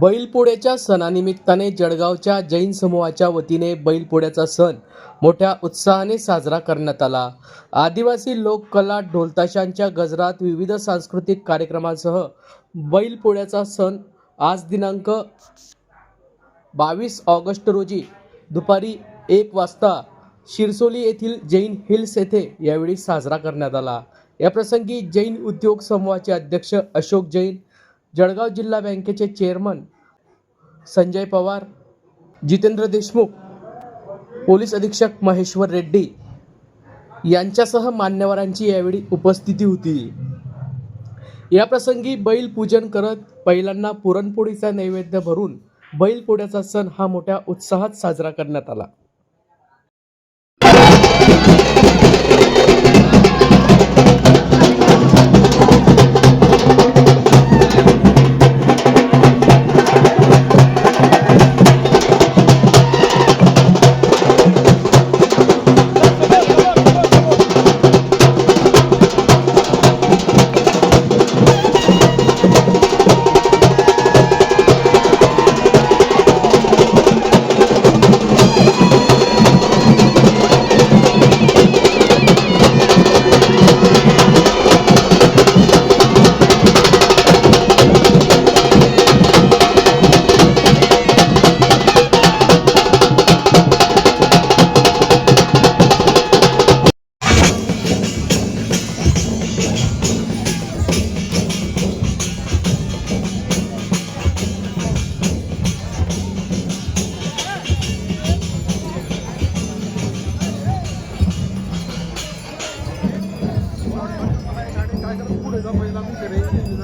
बैलपोळ्याच्या सणानिमित्ताने जळगावच्या जैन समूहाच्या वतीने बैलपोळ्याचा सण मोठ्या उत्साहाने साजरा करण्यात आला. आदिवासी लोककला ढोलताशांच्या गजरात विविध सांस्कृतिक कार्यक्रमांसह बैलपोळ्याचा सण आज दिनांक बावीस ऑगस्ट रोजी दुपारी एक वाजता शिरसोली येथील जैन हिल्स येथे यावेळी साजरा करण्यात आला. याप्रसंगी जैन उद्योग समूहाचे अध्यक्ष अशोक जैन जळगाव जिल्हा बँकेचे चेअरमन संजय पवार जितेंद्र देशमुख पोलीस अधीक्षक महेश्वर रेड्डी यांच्यासह मान्यवरांची यावेळी उपस्थिती होती. याप्रसंगी बैल पूजन करत बैलांना पुरणपोळीचा नैवेद्य भरून बैलपोळ्याचा सण हा मोठ्या उत्साहात साजरा करण्यात आला. जे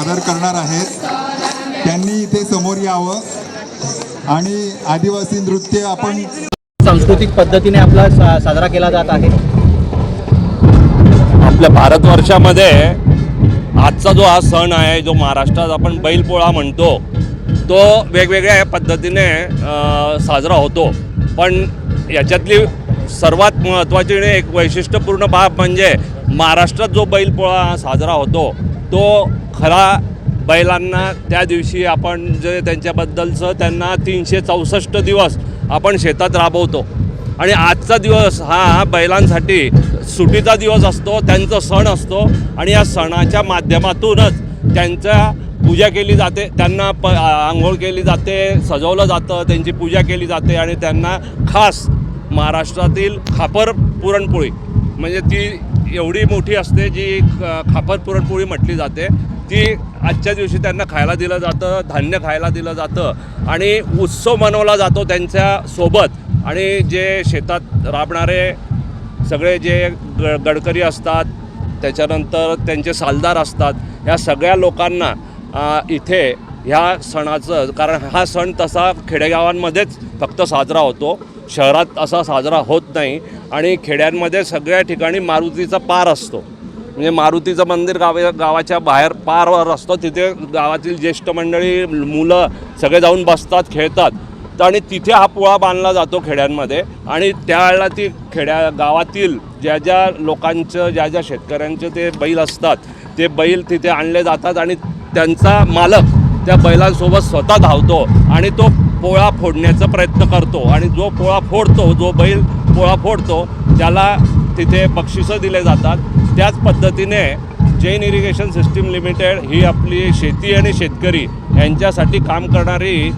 सादर करणार आहेत. त्यांनी इथे समोर यावं आणि आदिवासी नृत्य आपण सांस्कृतिक पद्धतीने आपला सा साजरा केला जात आहे. आपल्या भारतवर्षामध्ये आजचा जो हा सण आहे जो महाराष्ट्रात आपण बैलपोळा म्हणतो तो वेगवेगळ्या पद्धतीने साजरा होतो. पण याच्यातली सर्वात महत्त्वाची आणि एक वैशिष्ट्यपूर्ण बाब म्हणजे महाराष्ट्रात जो बैलपोळा साजरा होतो तो खरा बैलांना त्या दिवशी आपण जे त्यांच्याबद्दलचं त्यांना तीनशे चौसष्ट दिवस आपण शेतात राबवतो. आणि आजचा दिवस हा बैलांसाठी सुटीचा दिवस असतो त्यांचा सण असतो आणि या सणाच्या माध्यमातूनच त्यांच्या पूजा केली जाते त्यांना प आंघोळ केली जाते सजवलं जातं त्यांची पूजा केली जाते आणि त्यांना खास महाराष्ट्रातील खापर पुरणपोळी म्हणजे ती एवढी मोठी असते जी ख- खापर पुरणपोळी म्हटली जाते. ती आजच्या दिवशी त्यांना खायला दिलं जातं धान्य खायला दिलं जातं आणि उत्सव मनवला जातो त्यांच्यासोबत. आणि जे शेतात राबणारे सगळे जे ग गडकरी असतात त्याच्यानंतर त्यांचे सालदार असतात ह्या सगळ्या लोकांना इथे ह्या सणाचं कारण हा सण तसा खेडेगावांमध्येच फक्त साजरा होतो. शहरात असा साजरा होत नाही आणि खेड्यांमध्ये सगळ्या ठिकाणी मारुतीचा पार असतो. म्हणजे मारुतीचं मंदिर गावे गावाच्या बाहेर पारवर असतं. तिथे गावातील ज्येष्ठ मंडळी मुलं सगळे जाऊन बसतात खेळतात. तर आणि तिथे हा पोळा बांधला जातो खेड्यांमध्ये. आणि त्यावेळेला ती खेड्या गावातील ज्या ज्या लोकांचं ज्या ज्या शेतकऱ्यांचे ते बैल असतात ते बैल तिथे आणले जातात आणि त्यांचा मालक त्या बैलांसोबत स्वतः धावतो आणि तो पोळा फोडण्याचा प्रयत्न करतो. आणि जो पोळा फोडतो जो बैल पोळा फोडतो त्याला तिथे बक्षिसं दिले जातात. त्याच पद्धतीने जैन इरिगेशन सिस्टीम लिमिटेड ही आपली शेती आणि शेतकरी यांच्यासाठी काम करणारी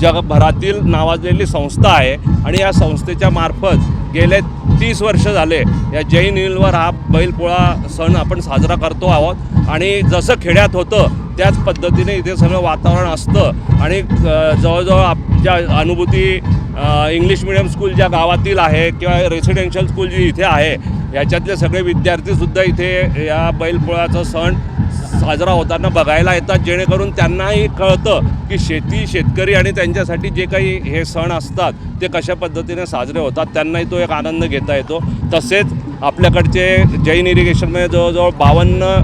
जगभरातील नावाजलेली संस्था आहे. आणि या संस्थेच्या मार्फत गेले तीस वर्ष झाले या जैन हिलवर हा बैलपोळा सण आपण साजरा करतो आहोत. आणि जसं खेड्यात होतं त्याच पद्धतीने इथे सगळं वातावरण असतं. आणि जवळजवळ आपल्या अनुभूती इंग्लिश मिडियम स्कूल ज्या गावातील आहे किंवा रेसिडेन्शियल स्कूल जी इथे आहे याच्यातले सगळे विद्यार्थीसुद्धा इथे या बैलपोळ्याचा सण साजरा होताना बघायला येतात. जेणेकरून त्यांनाही कळतं की शेती शेतकरी आणि त्यांच्यासाठी जे काही हे सण असतात ते कशा पद्धतीने साजरे होतात त्यांनाही तो एक आनंद घेता येतो. तसेच आपल्याकडचे जैन इरिगेशनमध्ये जवळजवळ बावन्न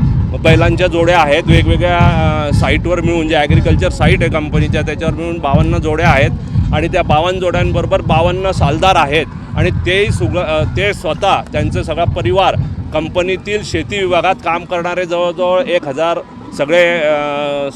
बैलांच्या जोड्या आहेत. वेगवेगळ्या साईटवर मिळून जे ॲग्रिकल्चर साईट आहे कंपनीच्या त्याच्यावर मिळून बावन्न जोड्या आहेत. आणि त्या बावन्न जोड्यांबरोबर बावन्न सालदार आहेत. आणि तेही सुग ते स्वतः त्यांचं सगळा परिवार कंपनीतील शेती विभागात काम करणारे जवळजवळ एक हजार सगळे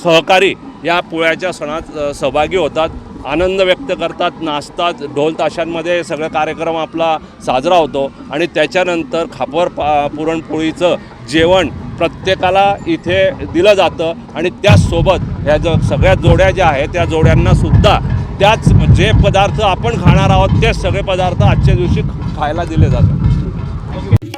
सहकारी या पोळ्याच्या सणात सहभागी होतात. आनंद व्यक्त करतात नाचतात. ढोल ताशांमध्ये सगळं कार्यक्रम आपला साजरा होतो. आणि त्याच्यानंतर खापर पा पुरणपोळीचं जेवण प्रत्येकाला इथे दिलं जातं. आणि त्याचसोबत ह्या ज सगळ्या जोड्या ज्या आहेत त्या जोड्यांनासुद्धा त्याच जे पदार्थ आपण खाणार आहोत तेच सगळे पदार्थ आजच्या दिवशी खायला दिले जातात.